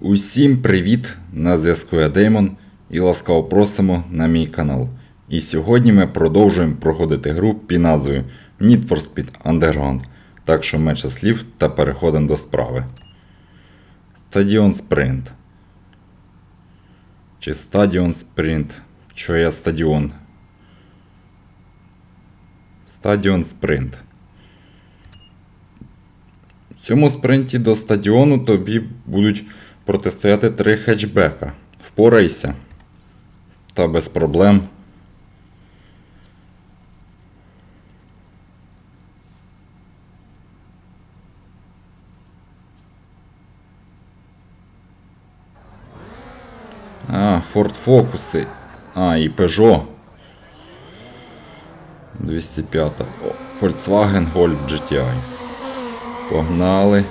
Усім привіт! На зв'язку я Деймон і ласкаво просимо на мій канал. І сьогодні ми продовжуємо проходити гру під назвою Need for Speed Underground. Так що менше слів та переходимо до справи. Стадіон Спринт. Чи стадіон Спринт? Що я стадіон? Стадіон Спринт. В цьому спринті до стадіону тобі будуть протистояти три хетчбека. Впорайся. Та без проблем. А, Ford Focus. А, і Peugeot. 205. О, Volkswagen Golf GTI. Погнали.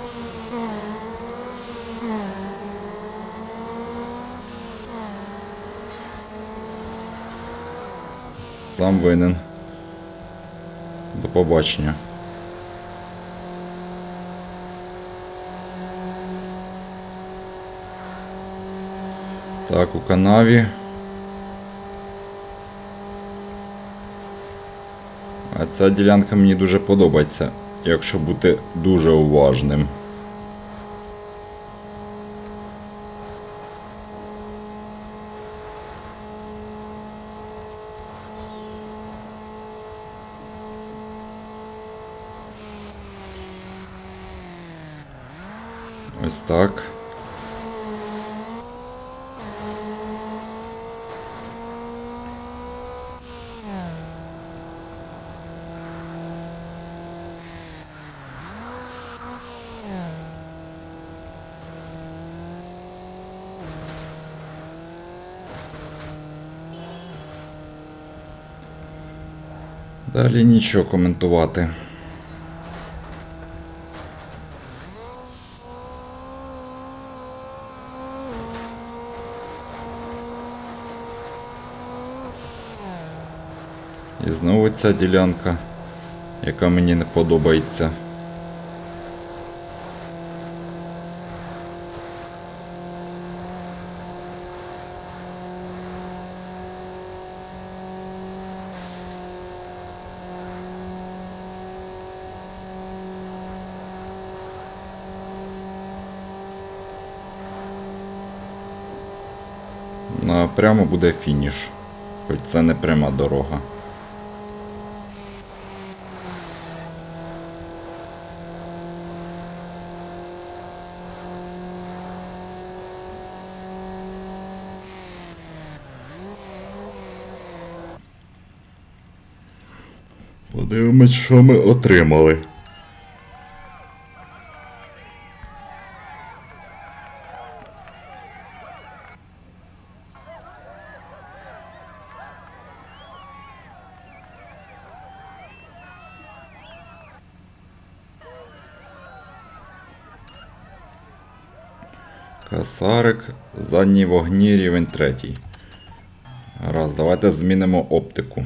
Сам винен. До побачення. Так, у канаві. А ця ділянка мені дуже подобається, якщо бути дуже уважним. Ось так. Далі нічого коментувати. І знову ця ділянка, яка мені не подобається. Прямо буде фініш, хоч це не пряма дорога. Подивимось, що ми отримали. Касарик, задній вогні, рівень третій. Раз, давайте змінимо оптику.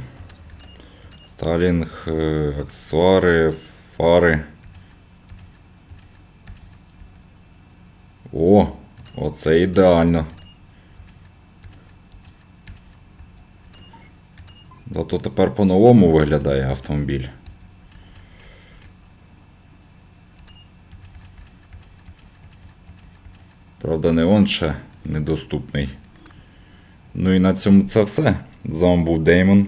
Сталінг, е, аксесуари, фари. О, оце ідеально. Зато тепер по-новому виглядає автомобіль. Правда, не он ще недоступний. Ну і на цьому це все. З вами був Деймон.